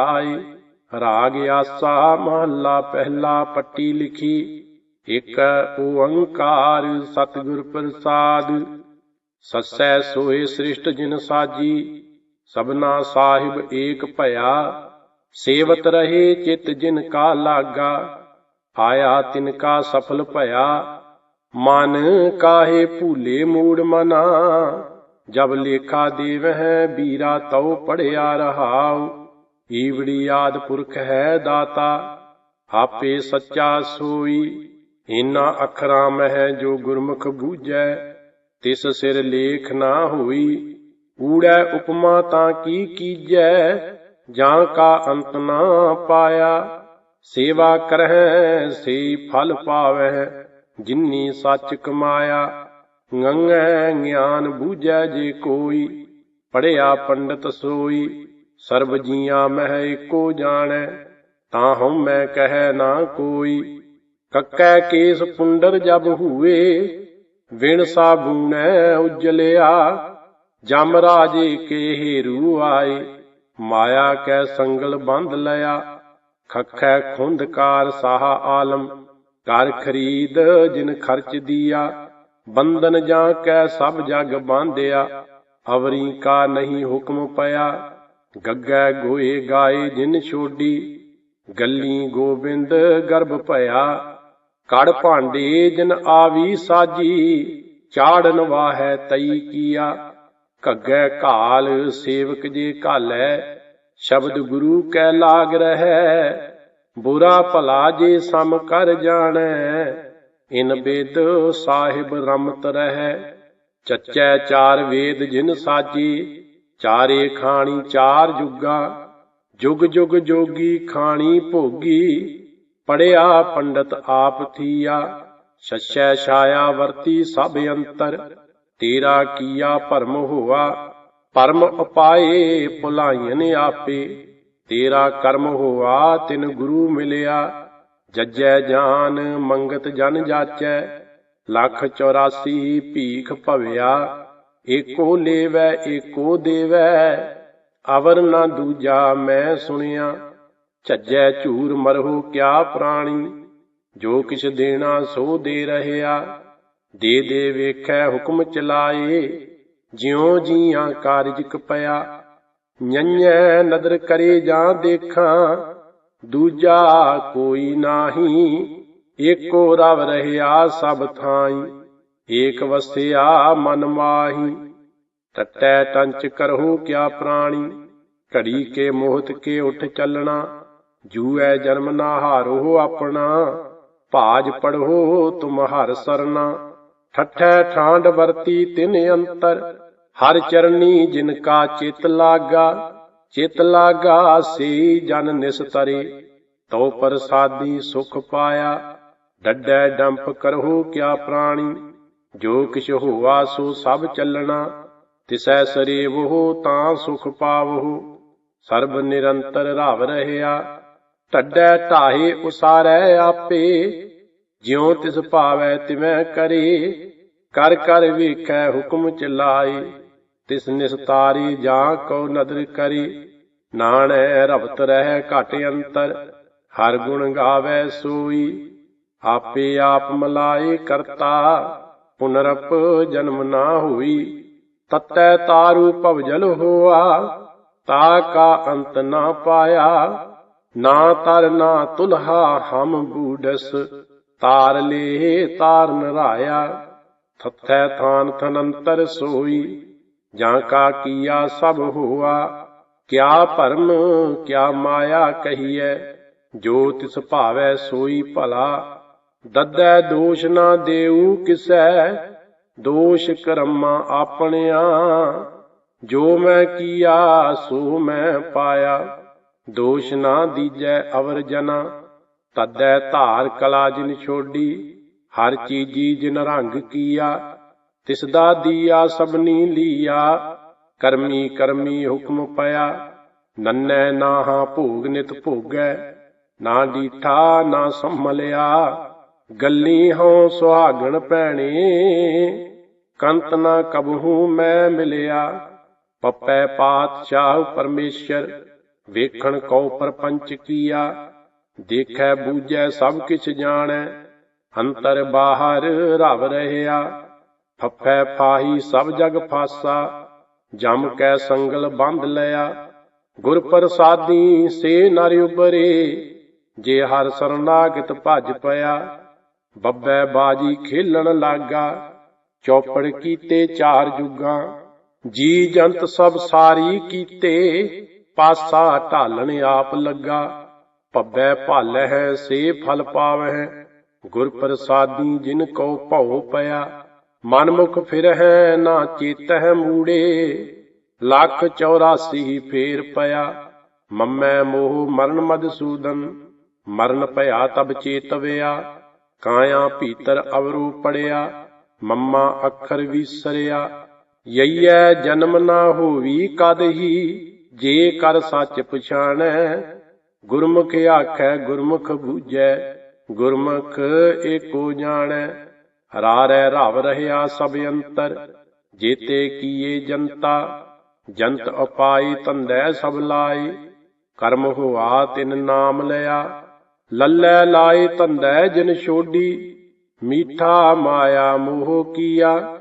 ਆਏ ਰਾਗ ਆਸਾ ਮਹੱਲਾ ਪਹਿਲਾ ਪੱਟੀ ਲਿਖੀ, ਇਕ ਓੰਕਾਰ ਸਤਿਗੁਰ ਪ੍ਰਸਾਦ। ਸਸੈ ਸੋਏ ਸ੍ਰਿਸ਼ਟ ਜਿਨ ਸਾਜੀ, ਸਭਨਾ ਸਾਹਿਬ ਏਕ ਭਇਆ। ਸੇਵਤ ਰਹੇ ਚਿਤ ਜਿਨ ਕਾ ਲਾਗਾ, ਆਇਆ ਤਿਨ ਕਾ ਸਫਲ ਭਇਆ। ਮਨ ਕਾਹੇ ਭੂਲੇ ਮੂੜ ਮਨਾ, ਜਬ ਲੇਖਾ ਦੇਵਹਿ, ਬੀਰਾ ਤਉ ਪੜਿਆ ਰਹਾਉ। ਈਵੜੀ ਆਦ ਪੁਰਖ ਹੈ ਦਾਤਾ, ਆਪੇ ਸੱਚਾ ਸੋਈ। ਇਨਾ ਅੱਖਰਾਂ ਮਹਿ ਜੋ ਗੁਰਮੁਖ ਬੂਝੈ, ਤਿਸ ਸਿਰ ਲੇਖ ਨਾ ਹੋਈ। ਊੜੈ ਉਪਮਾ ਤਾਂ ਕੀ ਕੀਜੈ, ਜਾਂ ਕਾ ਅੰਤ ਨਾ ਪਾਇਆ। ਸੇਵਾ ਕਰਹਿ, ਸੇ ਫਲ ਪਾਵਹਿ, ਜਿਨੀ ਸੱਚ ਕਮਾਇਆ। ਗੰਗੈ ਗਿਆਨ ਬੂਝੈ ਜੇ ਕੋਈ ਪੜਿਆ ਪੰਡਤ ਸੋਈ। ਸਰਬ ਜੀਆਂ ਮਹਿ ਏਕੋ ਜਾਣੈ, ਤਾਂ ਹਉ ਮੈਂ ਕਹਿ ਨਾ ਕੋਈ। ਕੱਕੈ ਕੇਸ ਪੁੰਡਰ ਜਬ ਹੂਏ, ਵਿਣ ਸਾਬੂਨੈ ਉਜਲਿਆ। ਜਮ ਰਾਜੇ ਕੇ ਹੀਰੂ ਆਏ, ਮਾਇਆ ਕੈ ਸੰਗਲ ਬੰਧ ਲਿਆ। ਖਖੈ ਖੁੰਦਕਾਰ ਸਾਹ ਆਲਮ ਕਰ ਖਰੀਦ ਜਿਨ ਖਰਚ ਦੀਆ। ਬੰਧਨ ਜਾਂ ਕੈ ਸਭ ਜਗ ਬਾਂਧਿਆ, ਅਵਰੀ ਕਾ ਨਹੀਂ ਹੁਕਮ ਪਿਆ। ਗੱਗੈ ਗੋਏ ਗਾਏ ਜਿਨ ਛੋਡੀ, ਗੱਲੀ ਗੋਬਿੰਦ ਗਰਭ ਭਇਆ। ਕੜ ਭਾਂਡੇ ਜਿਨ ਆਵੀ ਸਾਜੀ, ਚਾੜਨ ਵਾਹੈ ਤਈ ਕੀਆ। ਘੱਗੈ ਘਾਲ ਸੇਵਕ ਜੇ ਘਾਲੈ, ਸ਼ਬਦ ਗੁਰੂ ਕੈ ਲਾਗ ਰਹੈ। ਬੁਰਾ ਭਲਾ ਜੇ ਸਮ ਕਰ ਜਾਣੈ, ਇਨ ਬੇਦ ਸਾਹਿਬ ਰਮਤ ਰਹੈ। ਚੱਚੈ ਚਾਰ ਵੇਦ ਜਿਨ ਸਾਜੀ ਚਾਰੇ ਖਾਣੀ ਚਾਰ ਜੁਗਾ, ਜੁਗ ਜੁਗ ਜੋਗੀ ਖਾਣੀ ਭੋਗੀ, ਪੜਿਆ ਪੰਡਤ ਆਪ ਥੀਆ ਸੱਚੈ ਛਾਇਆ ਵਰਤੀ ਸਭ ਅੰਤਰ, ਤੇਰਾ ਕੀਆ ਭਰਮ ਹੋਆ, ਪਰਮ ਉਪਾਏ ਭੁਲਾਈਨ ਆਪੇ, ਤੇਰਾ ਕਰਮ ਹੋਆ ਤਿਨ ਗੁਰੂ ਮਿਲਿਆ, ਜੱਜੈ ਜਾਨ ਮੰਗਤ ਜਨ ਜਾਚੈ, ਲੱਖ 84 ਭੀਖ ਭਵਿਆ ਏਕੋ ਲੇਵੈ ਏਕੋ ਦੇਵੈ, ਅਵਰ ਨਾ ਦੂਜਾ ਮੈਂ ਸੁਣਿਆ। ਝੱਜੈ ਝੂਰ ਮਰਹੁ ਕਿਆ ਪ੍ਰਾਣੀ, ਜੋ ਕਿਛ ਦੇਣਾ ਸੋ ਦੇ ਰਹਿਆ। ਦੇ ਦੇ ਵੇਖੈ ਹੁਕਮ ਚਲਾਏ, ਜਿਉ ਜੀਆਂ ਕਾਰਜ ਕਪਿਆ। ਨੰਨੈ ਨਦਰ ਕਰੇ ਜਾਂ ਦੇਖਾਂ, ਦੂਜਾ ਕੋਈ ਨਾਹੀ ਏਕੋ ਰਵ ਰਹਿਆ ਸਭ ਥਾਈ। ਏਕ ਵਸਿਆ ਮਨ ਮਾਹੀ ਟਟੈ ਟੰਚ ਕਰਹੁ ਕਿਆ ਪ੍ਰਾਣੀ, ਘੜੀ ਕੇ ਮੋਹਤ ਕੇ ਉਠ ਚੱਲਣਾ, ਜੂਐ ਜਨਮ ਨਾ ਹਾਰੋ ਆਪਣਾ, ਭਾਜ ਪੜੋ ਤੁਮ ਹਰ ਸਰਨਾ ਠਠੈ ਠਾਂਡ ਵਰਤੀ ਤਿਨ ਅੰਤਰ, ਹਰ ਚਰਨੀ ਜਿਨ ਕਾ ਚਿਤ ਲਾਗਾ ਚਿਤ ਲਾਗਾ ਸੀ ਜਨ ਨਿਸਤਰੇ ਤਉ ਪ੍ਰਸਾਦੀ ਸੁਖ ਪਾਇਆ, ਡੱਡੈ ਡੰਪ ਕਰਹੁ ਕਿਆ ਪ੍ਰਾਣੀ ਜੋ ਕਿਛ ਹੋਆ ਸੋ ਸਭ ਚੱਲਣਾ, ਤਿਸੈ ਸਰੇਵਹੁ ਤਾਂ ਸੁਖ ਪਾਵਹੁ। ਸਰਬ ਨਿਰੰਤਰ ਰਵ ਰਹਿਆ, ਟੱਡੈ ਢਾਹੇ ਉਸਾਰੈ ਆਪੇ। ਜਿਉ ਤਿਸ ਭਾਵੈ ਤਿਵੈ ਕਰੇ, ਕਰ ਕਰ ਵੇਖੈ ਹੁਕਮ ਚਲਾਏ ਤਿਸ ਨਿਸਤਾਰੀ ਜਾਂ ਕੋ ਨਦਰ ਕਰੀ, ਨਾਣੈ ਰਵਤ ਰਹਿ ਘਟ ਅੰਤਰ। ਹਰ ਗੁਣ ਗਾਵੇ ਸੋਈ, ਆਪੇ ਆਪ ਮਲਾਏ ਕਰਤਾ। ਪੁਨਰਪ ਜਨਮ ਨਾ ਹੋਈ, ਤਤੈ ਤਾਰੂ ਭਵਜਲ ਹੋਆ, ਤਾ ਕਾ ਅੰਤ ਨਾ ਪਾਇਆ, ਨਾ ਤਰ ਨਾ ਤੁਲਹਾ ਹਮ ਬੂਡਸ ਤਾਰ ਲੇ ਤਾਰ ਨਰਾਇਆ, ਥਥੈ ਥਾਨ ਥਨੰਤਰ ਸੋਈ, ਜਾਂ ਕਾ ਕੀਆ ਸਭ ਹੋਆ, ਕਿਆ ਭਰਮ, ਕਿਆ ਮਾਇਆ ਕਹੀਐ, ਜੋ ਤਿਸ ਭਾਵੈ ਸੋਈ ਭਲਾ ਦੱਦੈ ਦੋਸ਼ ਨਾ ਦੇਉ ਕਿਸੈ, ਦੋਸ਼ ਕਰਮਾਂ ਆਪਣਿਆ। ਜੋ ਮੈਂ ਕੀਆ, ਸੋ ਮੈਂ ਪਾਇਆ। ਦੋਸ਼ ਨਾ ਦੀਜੈ ਅਵਰ ਜਨਾ, ਤਦੈ ਧਾਰ ਕਲਾ ਜਿਨ ਛੋਡੀ। ਹਰ ਚੀਜੀ ਜਿਨ ਰੰਗ ਕੀਆ ਤਿਸ ਦਾ ਦੀਆ ਸਭਨੀ ਲੀਆ। ਕਰਮੀ ਕਰਮੀ ਹੁਕਮ ਪਿਆ ਨੰਨੈ ਨਾਹਾ ਭੋਗ ਨਿਤ ਭੋਗੈ। ਨਾ ਡੀਠਾ, ਨਾ ਸੰਮਲਿਆ ਗੱਲੀ ਹਉ ਸੁਹਾਗਣ ਭੈਣੇ, ਕੰਤ ਨਾ ਕਬਹੂ ਮੈਂ ਮਿਲਿਆ। ਪਪੈ ਪਾਤਸ਼ਾਹ ਪਰਮੇਸ਼ਰ, ਵੇਖਣ ਕਉ ਪਰਪੰਚ ਕੀਆ। ਦੇਖੈ ਬੂਝੈ ਸਭ ਕਿਛ ਜਾਣੈ, ਅੰਤਰ ਬਾਹਰ ਰਵ ਰਹਿਆ। ਫੱਫੈ ਫਾਹੀ ਸਭ ਜਗ ਫਾਸਾ, ਜਮ ਕੈ ਸੰਗਲ ਬੰਧ ਲਿਆ। ਗੁਰ ਪ੍ਰਸਾਦੀ ਸੇ ਨਰ ਉਬਰੇ ਜੇ ਹਰ ਸਰਨਾਗਤ ਭਜ ਪਿਆ। ਬੱਬੈ ਬਾਜੀ ਖੇਲਣ ਲਾਗਾ, ਚੌਪੜ ਕੀਤੇ ਚਾਰ ਜੁਗਾਂ, ਜੀ ਜੰਤ ਸਭ ਸਾਰੀ ਕੀਤੇ, ਪਾਸਾ ਢਾਲਣ ਆਪ ਲੱਗਾ, ਭੱਬੈ ਭਾਲੈ ਹੈ, ਸੇ ਫਲ ਪਾਵੈ ਗੁਰ ਪ੍ਰਸਾਦੀ ਜਿਨ ਕੋ ਭਉ ਪਿਆ ਮਨ ਮੁਖ ਫਿਰਹਿ ਨਾ ਚੇਤਹਿ ਮੂੜੇ, ਲੱਖ 84 ਫੇਰ ਪਿਆ, ਮੰਮੈ ਮੋਹ ਮਰਨ ਮਦਸੂਦਨ ਮਰਨ ਭਇਆ ਤਬ ਚੇਤਵਿਆ ਕਾਇਆ ਭੀਤਰ ਅਵਰੂ ਪੜਿਆ, ਮੰਮਾ ਅੱਖਰ ਵਿਸਰਿਆ, ਯਈਐ ਜਨਮ ਨਾ ਹੋਵੀ ਕਦ ਹੀ, ਜੇ ਕਰ ਸੱਚ ਪਛਾਣੈ, ਗੁਰਮੁਖ ਆਖੈ ਗੁਰਮੁਖ ਬੂਝੈ, ਗੁਰਮੁਖ ਏਕੋ ਜਾਣੈ ਹਰਾਰੈ ਰਵ ਰਹਿਆ ਸਭ ਅੰਤਰ, ਜੇਤੇ ਕੀਏ ਜਨਤਾ ਜੰਤ ਅਪਾਈ ਧੰਦੈ ਸਭ ਲਾਈ ਕਰਮ ਹੋਆ ਤਿਨ ਨਾਮ ਲਿਆ ਲੱਲੈ ਲਾਏ ਧੰਦੈ ਜਿਨ ਛੋਡੀ, ਮੀਠਾ ਮਾਇਆ ਮੋਹ ਕੀਆ,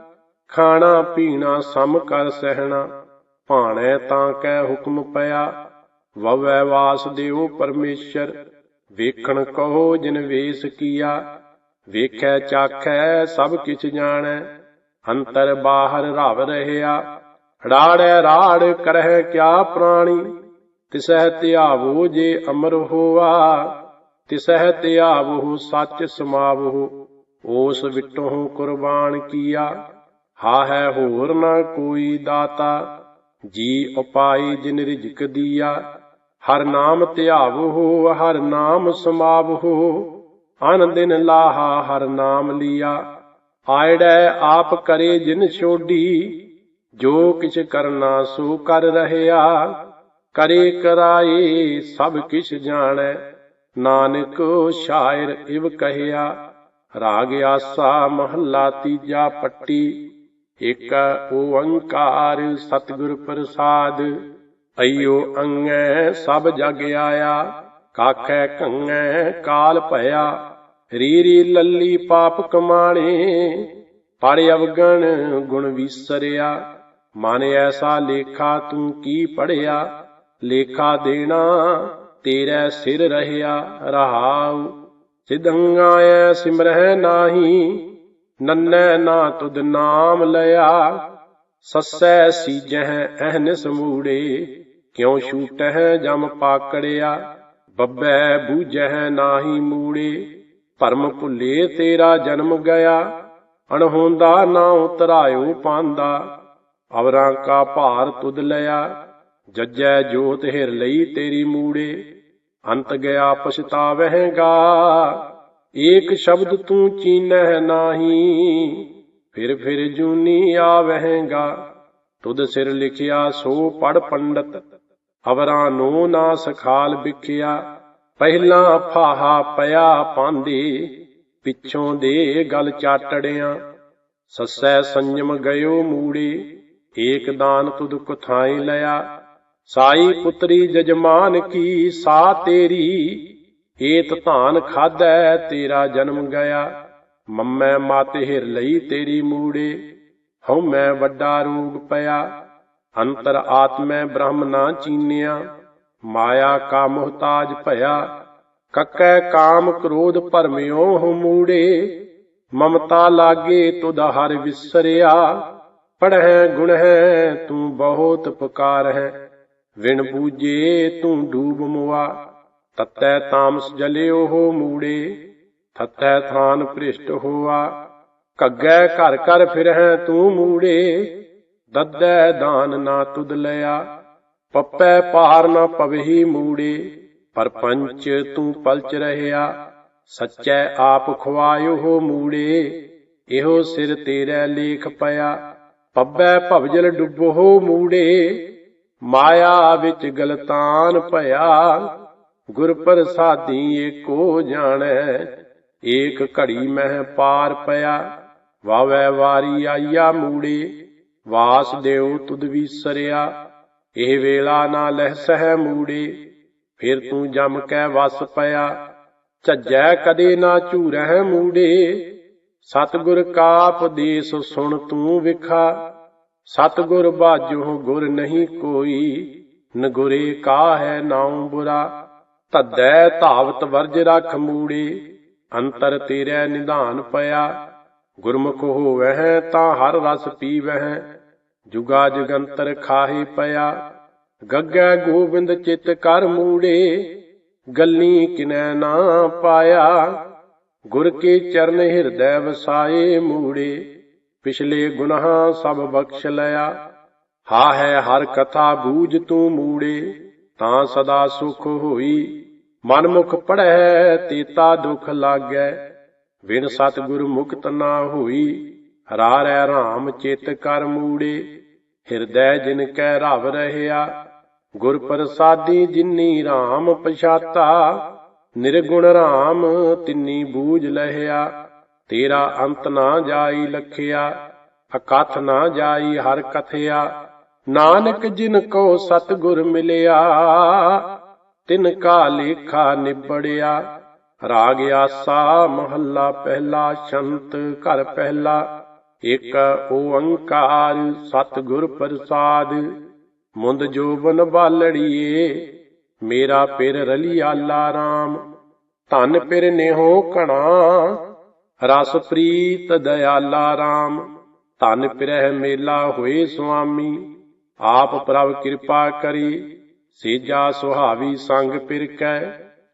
ਖਾਣਾ ਪੀਣਾ ਸਮ ਕਰ ਸਹਿਣਾ, ਭਾਣੈ ਤਾਂ ਕੈ ਹੁਕਮ ਪਿਆ, ਵਵੈ ਵਾਸਦੇਵ ਪਰਮੇਸ਼ਰ, ਵੇਖਣ ਕਹੋ ਜਿਨ ਵੇਸ ਕੀਆ, ਵੇਖੈ ਚਾਖੈ ਸਭ ਕਿਛ ਜਾਣੈ, ਅੰਤਰ ਬਾਹਰ ਰਵ ਰਹਿਆ, ਰਾੜੈ ਰਾੜ ਕਰਹਿ ਕਿਆ ਪ੍ਰਾਣੀ, ਤਿਸਹਿ ਧਿਆਵੋ ਜੇ ਅਮਰ ਹੋਆ। ਤਿਸਹਿ ਧਿਆਵੋ ਸੱਚ ਸਮਾਵੋ ਓਸ ਵਿਟੋਂ ਕੁਰਬਾਨ ਕੀਆ। ਹਾ ਹੈ ਹੋਰ ਨਾ ਕੋਈ ਦਾਤਾ, ਜੀ ਉਪਾਈ ਜਿਨ ਰਿਜਕ ਦੀਆ। ਹਰ ਨਾਮ ਧਿਆਵੋ ਹਰ ਨਾਮ ਸਮਾਵੋ ਅਨ ਦਿਨ ਲਾਹਾ ਹਰ ਨਾਮ ਲੀਆ। ਆਇੜੈ ਆਪ ਕਰੇ ਜਿਨ ਛੋਡੀ, ਜੋ ਕਿਛ ਕਰਨਾ ਸੋ ਕਰ ਰਹਿਆ। ਕਰੇ ਕਰਾਏ ਸਭ ਕਿਛ ਜਾਣੈ। ਨਾਨਕ ਸ਼ਾਇਰ ਇਵ ਕਹਿਆ, ਰਾਗ ਆਸਾ ਮਹੱਲਾ ਤੀਜਾ ਪੱਟੀ ਇਕ ਓੰਕਾਰ ਸਤਿਗੁਰ ਪ੍ਰਸਾਦ, ਅਈਓ ਅੰਗੈ ਸਭ ਜਗ ਆਇਆ, ਕਾਖੈ ਕੰਗੈ ਕਾਲ ਭਇਆ, ਰੀਰੀ ਲੱਲੀ ਪਾਪ ਕਮਾਣੇ ਪੜ ਅਵਗਣ ਗੁਣ ਵਿਸਰਿਆ, ਮਨ ਐਸਾ ਲੇਖਾ ਤੂੰ ਕੀ ਪੜਿਆ ਲੇਖਾ ਦੇਣਾ ਤੇਰੇ ਸਿਰ ਰਹਿਆ ਰਹਾਉ ਸਿਧੰਗਾਇ ਸਿਮਰਹਿ ਨਾਹੀ, ਨੰਨੈ ਨਾ ਤੁਧ ਨਾਮ ਲਿਆ, ਸੱਸੈ ਸੀਜਹਿ ਅਹਨਿਸ ਮੂੜੇ, ਕਿਉ ਛੂਟਹਿ ਜਮ ਪਾਕੜਿਆ, ਬੱਬੈ ਬੂਝਹਿ ਨਾਹੀ ਮੂੜੇ, ਭਰਮ ਭੁੱਲੇ ਤੇਰਾ ਜਨਮ ਗਿਆ, ਅਣਹੋਂਦਾ ਨਾ ਉਤਰਾਇਓ ਪਾਂਦਾ, ਅਵਰਾਂ ਕਾ ਭਾਰ ਤੁਧ ਲਿਆ ਜੱਜੈ ਜੋਤ ਹਿਰ ਲਈ ਤੇਰੀ ਮੂੜੇ, ਅੰਤ ਗਿਆ ਪਛਤਾਵਹਿਗਾ ਏਕ ਸ਼ਬਦ ਤੂੰ ਚੀਨਹਿ ਨਾਹੀ, ਫਿਰ ਫਿਰ ਜੂਨੀ ਆਵਹਿਗਾ ਤੁਧ ਸਿਰ ਲਿਖਿਆ ਸੋ ਪੜ ਪੰਡਤ, ਅਵਰਾਂ ਨੋ ਨਾ ਸਖਾਲ ਵਿਖਿਆ। ਪਹਿਲਾਂ ਫਾਹਾ ਪਿਆ ਪਾਂਦੀ ਪਿੱਛੋਂ ਦੇ ਗਲ ਚਾਟੜਿਆਂ। ਸੱਸੈ ਸੰਜਮ ਗਇਓ ਮੂੜੇ, ਏਕ ਦਾਨ ਤੁਧ ਕੁਥਾਈ ਲਿਆ। ਸਾਈ ਪੁੱਤਰੀ ਜਜਮਾਨ ਕੀ ਸਾ ਤੇਰੀ, ਏਤ ਧਾਨ ਖਾਧੈ ਤੇਰਾ ਜਨਮ ਗਿਆ ਮੰਮੈ ਮਾਤੇ ਹਿਰ ਲਈ ਤੇਰੀ ਮੂੜੇ ਹਉ ਮੈਂ ਵੱਡਾ ਰੋਗ ਪਿਆ। ਅੰਤਰ ਆਤਮੈ ਬ੍ਰਹਮ ਨਾ ਚੀਨਿਆ, ਮਾਇਆ ਕਾ ਮੁਹਤਾਜ ਭਇਆ। ਕੱਕੈ ਕਾਮ ਕ੍ਰੋਧ ਭਰਮਿਓ ਹੋ ਮੂੜੇ, ਮਮਤਾ ਲਾਗੇ ਤੁਧ ਹਰ ਵਿਸਰਿਆ। ਪੜਹਿ ਗੁਣ ਹੈ ਤੂੰ ਬਹੁਤ ਪੁਕਾਰ ਹੈ ਵਿਣ ਬੂਝੇ ਤੂੰ ਡੂਬ ਮੁਆ, ਤਤੈ ਤਾਮਸ ਜਲਿਓ ਹੋ ਮੂੜੇ ਥੱਤੈ ਥਾਨ ਭ੍ਰਿਸ਼ਟ ਹੋਆ। ਕੱਗੈ ਘਰ ਘਰ ਫਿਰਹਿ ਤੂੰ ਮੂੜੇ, ਦੱਦੈ ਦਾਨ ਨਾ ਤੁਧ ਲਿਆ। ਪੱਪੈ ਪਾਰ ਨਾ ਪਵਹੀ ਮੂੜੇ, ਪਰਪੰਚ ਤੂੰ ਪਲਚ ਰਹਿਆ। ਸੱਚੈ ਆਪ ਖਵਾਇਓ ਹੋ ਮੂੜੇ, ਇਹੋ ਸਿਰ ਤੇਰੇ ਲੇਖ ਪਿਆ। ਪੱਬੈ ਭਵਜਲ ਡੁੱਬੋ ਹੋ ਮੂੜੇ ਮਾਇਆ ਵਿੱਚ ਗਲਤਾਨ ਭਇਆ, ਗੁਰ ਪ੍ਰਸਾਦੀ ਏਕੋ ਜਾਣੈ, ਏਕ ਘੜੀ ਮਹਿ ਪਾਰ ਪਿਆ। ਵਾਵੈ ਵਾਰੀ ਆਈਆ ਮੂੜੇ ਵਾਸਦੇਵ ਤੁਧ ਵਿਸਰਿਆ। ਇਹ ਵੇਲਾ ਨਾ ਲਹਿ ਸਹਿ ਮੂੜੇ, ਫਿਰ ਤੂੰ ਜਮ ਕੈ ਵਸ ਪਿਆ। ਝੱਜੈ ਕਦੇ ਨਾ ਝੂਰਹਿ ਮੂੜੇ, ਸਤਿਗੁਰ ਕਾ ਉਪਦੇਸ਼ ਸੁਣ ਤੂੰ ਵਿਖਾ। ਸਤਿਗੁਰ ਬਾਝੋ ਗੁਰ ਨਹੀਂ ਕੋਈ, ਨਗੁਰੇ ਕਾ ਹੈ ਨਾਉ ਬੁਰਾ। ਧੱਦੈ ਧਾਵਤ ਵਰਜ ਰਖ ਮੂੜੇ, ਅੰਤਰ ਤੇਰੇ ਨਿਧਾਨ ਪਿਆ। ਗੁਰਮੁਖ ਹੋਵਹਿ ਤਾਂ ਹਰ ਰਸ ਪੀਵਹਿ, ਜੁਗਾ ਜੁਗੰਤਰ ਖਾਹੀ ਪਿਆ। ਗੱਗੈ ਗੋਬਿੰਦ ਚਿਤ ਕਰ ਮੂੜੇ, ਗੱਲੀ ਕਿਨੈ ਨਾ ਪਾਇਆ। ਗੁਰ ਕੇ ਚਰਨ ਹਿਰਦੈ ਵਸਾਏ ਮੂੜੇ। ਪਿਛਲੇ ਗੁਨਾਹ ਸਭ ਬਖਸ਼ ਲਿਆ। ਹਾ ਹੈ ਹਰ ਕਥਾ ਬੂਝ ਤੂੰ ਮੂੜੇ, ਤਾਂ ਸਦਾ ਸੁਖ ਹੋਈ। ਮਨਮੁਖ ਪੜੈ ਤੀਤਾ ਦੁਖ ਲਾਗੈ। ਬਿਨ ਸਤਿਗੁਰ ਮੁਕਤ ਨਾ ਹੋਈ ਹਰਾ ਰਹਿ ਰਾਮ ਚਿਤ ਕਰ ਮੂੜੇ। ਹਿਰਦੈ ਜਿਨ ਕੈ ਰਵ ਰਹਿਆ, ਗੁਰ ਪ੍ਰਸਾਦੀ ਜਿਨੀ RAM ਪਛਾਤਾ। ਨਿਰਗੁਣ RAM ਤਿੰਨੀ ਬੂਝ ਲਹਿਆ। ਤੇਰਾ ਅੰਤ ਨਾ ਜਾਈ ਲਖਿਆ, ਅਕਥ ਨਾ ਜਾਈ ਹਰ ਕਥਿਆ। ਨਾਨਕ ਜਿਨ ਕੋ ਸਤਿਗੁਰ ਮਿਲਿਆ, ਤਿਨ ਕਾ ਲੇਖਾ ਨਿਬੜਿਆ। ਰਾਗ ਆਸਾ ਮਹੱਲਾ ਪਹਿਲਾ, ਸ਼ੰਤ ਘਰ ਪਹਿਲਾ। ਇਕ ਓੰਕਾਰ ਸਤਿਗੁਰ ਪ੍ਰਸਾਦ, ਮੁੰਦ ਜੋਬਨ ਬਾਲੜੀਏ। ਮੇਰਾ ਪਿਰ ਰਲੀਆਲਾ RAM ਧਨ ਪਿਰ ਨੇਹੋ ਕਣਾ ਰਸ ਪ੍ਰੀਤ ਦਇਆਲਾ RAM ਧਨ ਪਿਰਹਿ ਮੇਲਾ ਹੋਏ ਸੁਆਮੀ। ਆਪ ਪ੍ਰਭ ਕਿਰਪਾ ਕਰੀ, ਸੇਜਾ ਸੁਹਾਵੀ ਸੰਗ ਪਿਰ ਕੈ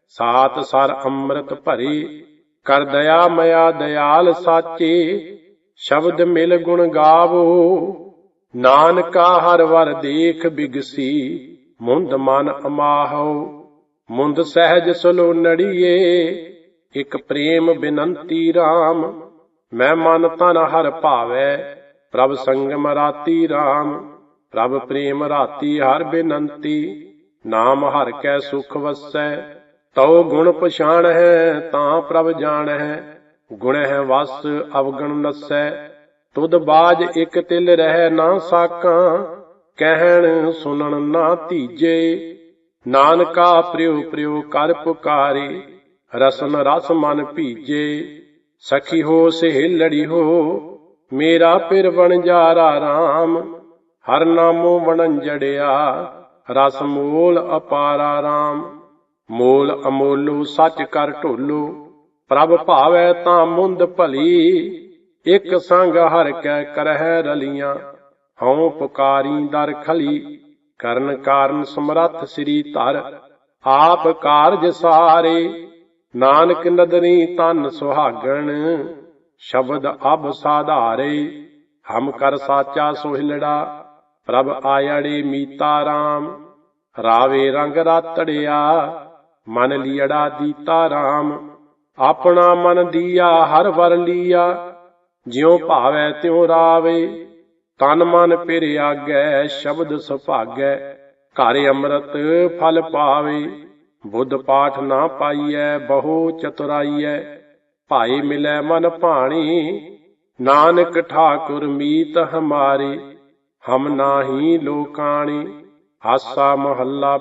ਸਾਤ ਸਰ ਅੰਮ੍ਰਿਤ ਭਰੀ। ਕਰ ਦਇਆ ਮਇਆ ਦਇਆਲ ਸਾਚੇ, ਸ਼ਬਦ ਮਿਲ ਗੁਣ ਗਾਵੋ। ਨਾਨਕਾ ਹਰ ਵਰ ਦੇਖ ਬਿਗਸੀ, ਮੁੰਦ ਮਨ ਅਮਾਹੋ। ਮੁੰਦ ਸਹਿਜ ਸੁਲੋ ਨੜੀਏ ਇਕ ਪ੍ਰੇਮ ਬਿਨੰਤੀ RAM ਮੈਂ ਮਨ ਤਨ ਹਰ ਭਾਵੈ, ਪ੍ਰਭ ਸੰਗਮ ਰਾਤੀ RAM ਪ੍ਰਭ ਪ੍ਰੇਮ ਰਾਤੀ ਹਰ ਬਿਨੰਤੀ, ਨਾਮ ਹਰ ਕੈ ਸੁਖ ਵਸੈ। ਤਉ ਗੁਣ ਪਛਾਣ ਹੈ, ਤਾਂ ਪ੍ਰਭ ਜਾਣ ਹੈ। ਗੁਣ ਹੈ ਵਸ, ਅਵਗਣ ਨਸੈ। ਤੁਧ ਬਾਜ ਇਕ ਤਿਲ ਰਹਿ ਨਾ ਸਾਕਾਂ, ਕਹਿਣ ਸੁਣਨ ਨਾ ਧੀਜੇ ਨਾਨਕਾ ਪ੍ਰਿਉ ਪ੍ਰਿਉ ਕਰ ਪੁਕਾਰੇ। ਰਸਨ ਰਸ ਮਨ ਭੀਜੇ, ਸਖੀ ਹੋ ਸਹੇਲੜੀ ਹੋ, ਮੇਰਾ ਪਿਰ ਬਣ RAM ਹਰ ਨਾਮੋ ਵਣੰਜੜਿਆ ਰਸ ਮੂਲ ਅਪਾਰਾ RAM ਮੂਲ ਅਮੋਲੂ, ਸੱਚ ਕਰ ਢੋਲੂ, ਪ੍ਰਭ ਭਾਵੈ ਤਾਂ ਮੁੰਦ ਭਲੀ, ਇਕ ਸੰਗ ਹਰ ਕੈ ਕਰਹਿ ਰਲੀਆਂ। ਹਉ ਪੁਕਾਰੀ ਦਰ ਖਲੀ, ਕਰਨ ਕਾਰਨ ਸਮਰੱਥ ਸ੍ਰੀ ਧਰ, ਆਪ ਕਾਰਜ ਸਾਰੇ ਨਾਨਕ ਨਦਰੀ ਤਨ ਸੁਹਾਗਣ, ਸ਼ਬਦ ਅਬ ਸਾਧਾਰੇ, ਹਮ ਕਰ ਸਾਚਾ ਸੋਹਿਲੜਾ, ਪ੍ਰਭ ਆਇੜੇ ਮੀਤਾ RAM ਰਾਵੇ ਰੰਗ ਰਾਤੜਿਆ, ਮਨ ਲੀੜਾ ਦੀਤਾ RAM ਆਪਣਾ ਮਨ ਦੀਆ ਹਰ ਵਰ ਲੀਆ, ਜਿਉ ਭਾਵੈ ਤਿਉ ਰਾਵੇ, ਤਨ ਮਨ ਪਿਰ ਆਗੈ ਸ਼ਬਦ ਸੁਭਾਗੈ, ਘਰ ਅੰਮ੍ਰਿਤ ਫਲ ਪਾਵੇ। ਬੁੱਧ ਪਾਠ ਨਾ ਪਾਈਐ, ਬਹੁ ਚਤੁਰਾਈਐ। ਭਾਈ ਮਿਲੈ ਮਨ ਭਾਣੀ, ਨਾਨਕ ਠਾਕੁਰ ਮੀਤ ਹਮਾਰੇ। ਹਮ ਨਾਹੀ ਲੋਕਾਣੀ ਆਸਾ ਮਹੱਲਾ